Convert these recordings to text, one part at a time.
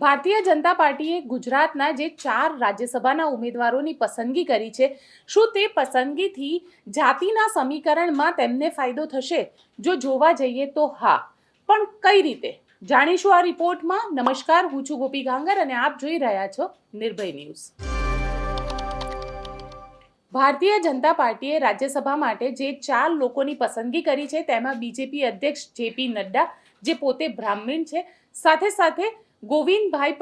ભારતીય જનતા પાર્ટીએ ગુજરાતના જે ચાર રાજ્યસભાના ઉમેદવારોની પસંદગી કરી છે, શું તે પસંદગીથી જાતિના સમીકરણમાં તેમને ફાયદો થશે? જો જોવા જઈએ તો હા. પણ કઈ રીતે? જાણીશું આ રિપોર્ટમાં. નમસ્કાર, હું છું ગોપી ગાંગર અને આપ જોઈ રહ્યા છો નિર્ભય ન્યૂઝ. ભારતીય જનતા પાર્ટીએ રાજ્યસભા માટે જે ચાર લોકોની પસંદગી કરી છે, તેમાં બીજેપી અધ્યક્ષ જેપી નડ્ડા, જે પોતે બ્રાહ્મણ છે, સાથે સાથે ગોવિંદભાઈ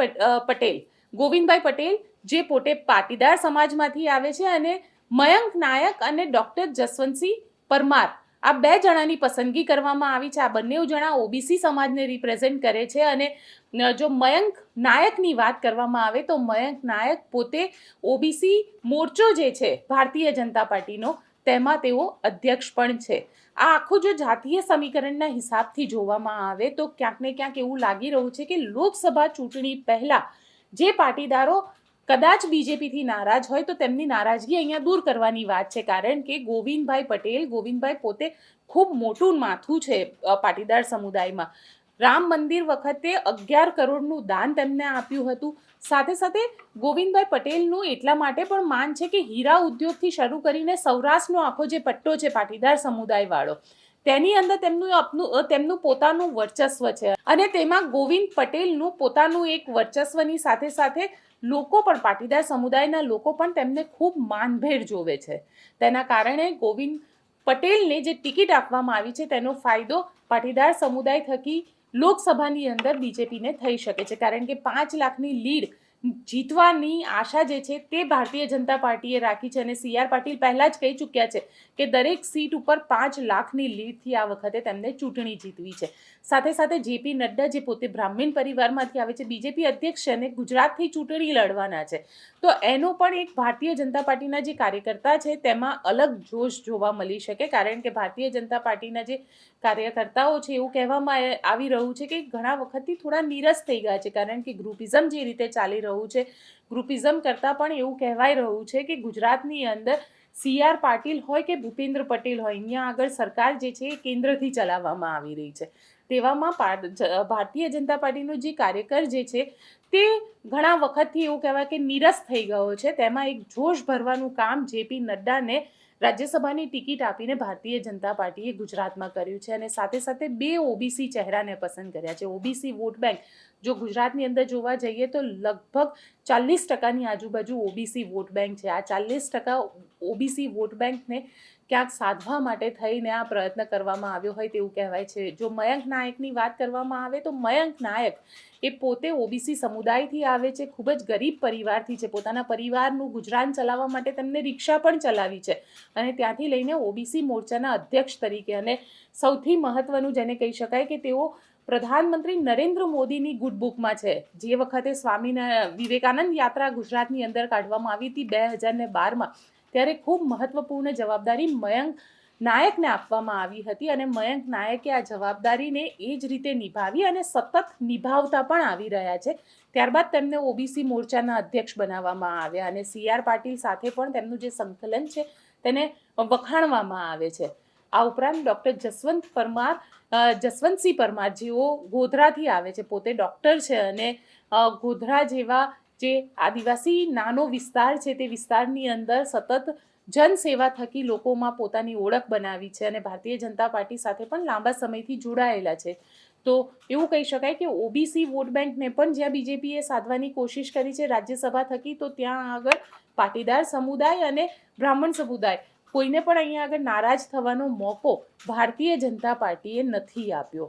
પટેલ. ગોવિંદભાઈ પટેલ જે પોતે પાટીદાર સમાજમાંથી આવે છે અને મયંક નાયક અને ડૉક્ટર જસવંતસિંહ પરમાર. આ બે જણાની પસંદગી કરવામાં આવી છે. આ બંને જણા ઓબીસી સમાજને રિપ્રેઝેન્ટ કરે છે અને જો મયંક નાયકની વાત કરવામાં આવે તો મયંક નાયક પોતે ઓબીસી મોરચો જે છે, ભારતીય જનતા પાર્ટીનો તેમાં તેઓ અધ્યક્ષ પણ છે. આ આખું જો જાતીય સમીકરણના હિસાબથી જોવામાં આવે તો ક્યાંક ને ક્યાંક એવું લાગી રહ્યું છે કે લોકસભા ચૂંટણી પહેલા જે પાટીદારો કદાચ બીજેપીથી નારાજ હોય તો તેમની નારાજગી અહીંયા દૂર કરવાની વાત છે. કારણ કે ગોવિંદભાઈ પટેલ, ગોવિંદભાઈ પોતે ખૂબ મોટું માથું છે પાટીદાર સમુદાયમાં. રામ મંદિર વખતે અગિયાર કરોડનું દાન તેમને આપ્યું હતું. સાથે સાથે ગોવિંદભાઈ પટેલનું એટલા માટે પણ માન છે કે હીરા ઉદ્યોગથી શરૂ કરીને સૌરાષ્ટ્રનો આખો જે પટ્ટો છે, પાટીદાર સમુદાયવાળો, તેની અંદર તેમનું આપનું તેમનું પોતાનું વર્ચસ્વ છે. અને તેમાં ગોવિંદ પટેલનું પોતાનું એક વર્ચસ્વની સાથે સાથે લોકો પણ, પાટીદાર સમુદાયના લોકો પણ તેમને ખૂબ માનભેર જોવે છે. તેના કારણે ગોવિંદ પટેલને જે ટિકિટ આપવામાં આવી છે, તેનો ફાયદો પાટીદાર સમુદાય થકી લોકસભાની અંદર બીજેપીને થઈ શકે છે. કારણ કે પાંચ લાખની લીડ જીતવાની આશા જે છે તે ભારતીય જનતા પાર્ટીએ રાખી છે અને સી આર પાટીલ પહેલાં જ કહી ચૂક્યા છે કે દરેક સીટ ઉપર પાંચ લાખની લીડથી આ વખતે તેમને ચૂંટણી જીતવી છે. સાથે સાથે જેપી નડ્ડા જે પોતે બ્રાહ્મીણ પરિવારમાંથી આવે છે, બીજેપી અધ્યક્ષ છે અને ગુજરાતથી ચૂંટણી લડવાના છે. તો એનો પણ એક ભારતીય જનતા પાર્ટીના જે કાર્યકર્તા છે તેમાં અલગ જોશ જોવા મળી શકે કારણ કે ભારતીય જનતા પાર્ટીના જે કાર્યકર્તાઓ છે એવું કહેવામાં આવી રહ્યું છે કે ઘણા વખતથી થોડા નીરસ થઈ ગયા છે કારણ કે ગ્રુપિઝમ જે રીતે ચાલી રહ્યું છે. ગ્રુપિઝમ કરતાં પણ એવું કહેવાય રહ્યું છે કે ગુજરાતની અંદર સી આર પાટીલ હોય કે ભૂપેન્દ્ર પટેલ હોય, અહીંયા આગળ સરકાર જે છે એ કેન્દ્રથી ચલાવવામાં આવી રહી છે. તેવામાં ભારતીય જનતા પાર્ટીનો જે કાર્યકર જે છે, તે ઘણા વખતથી એવું કહેવાય કે નીરસ થઈ ગયો છે. તેમાં એક જોશ ભરવાનું કામ જેપી નડ્ડાને રાજ્યસભાની ટિકિટ આપીને ભારતીય જનતા પાર્ટીએ ગુજરાતમાં કર્યું છે અને સાથે સાથે બે ઓબીસી ચહેરાને પસંદ કર્યા છે. ઓબીસી વોટ બેંક, જો ગુજરાતની અંદર જોવા જઈએ તો લગભગ ચાલીસ ટકાની આજુબાજુ ઓબીસી વોટ બેંક છે. આ ચાલીસ ટકા ઓબીસી વોટ બેંકને ક્યાંક સાધવા માટે થઈને આ પ્રયત્ન કરવામાં આવ્યો હોય તેવું કહેવાય છે. જો મયંક નાયકની વાત કરવામાં આવે તો મયંક નાયક એ પોતે ઓબીસી સમુદાયથી આવે છે, ખૂબ જ ગરીબ પરિવારથી છે. પોતાના પરિવારનું ગુજરાન ચલાવવા માટે તેમને રિક્ષા પણ ચલાવી છે અને ત્યાંથી લઈને ઓબીસી મોરચાના અધ્યક્ષ તરીકે અને સૌથી મહત્વનું જેને કહી શકાય કે તેઓ પ્રધાનમંત્રી નરેન્દ્ર મોદીની ગુડ બુકમાં છે. જે વખતે સ્વામીના વિવેકાનંદ યાત્રા ગુજરાતની અંદર કાઢવામાં આવી હતી બે હજાર ને બારમાં. ત્યારે ખૂબ મહત્વપૂર્ણ જવાબદારી મયંક નાયકને આપવામાં આવી હતી અને મયંક નાયકે આ જવાબદારીને એ જ રીતે નિભાવી અને સતત નિભાવતા પણ આવી રહ્યા છે. ત્યારબાદ તેમને ઓબીસી મોરચાના અધ્યક્ષ બનાવવામાં આવ્યા અને સી આર પાટીલ સાથે પણ તેમનું જે સંકલન છે તેને વખાણવામાં આવે છે. આ ઉપરાંત ડૉક્ટર જસવંત પરમાર જસવંતસિંહ પરમાર જેઓ ગોધરાથી આવે છે, પોતે ડૉક્ટર છે અને ગોધરા જેવા જે આદિવાસી નાનો વિસ્તાર છે તે વિસ્તારની અંદર સતત જનસેવા થકી લોકોમાં પોતાની ઓળખ બનાવી છે અને ભારતીય જનતા પાર્ટી સાથે પણ લાંબા સમયથી જોડાયેલા છે. તો એવું કહી શકાય કે ઓબીસી વોટ બેંકને પણ જ્યાં બીજેપીએ સાધવાની કોશિશ કરી છે રાજ્યસભા થકી, તો ત્યાં આગળ પાટીદાર સમુદાય અને બ્રાહ્મણ સમુદાય કોઈને પણ અહીંયા આગળ નારાજ થવાનો મોકો ભારતીય જનતા પાર્ટીએ નથી આપ્યો.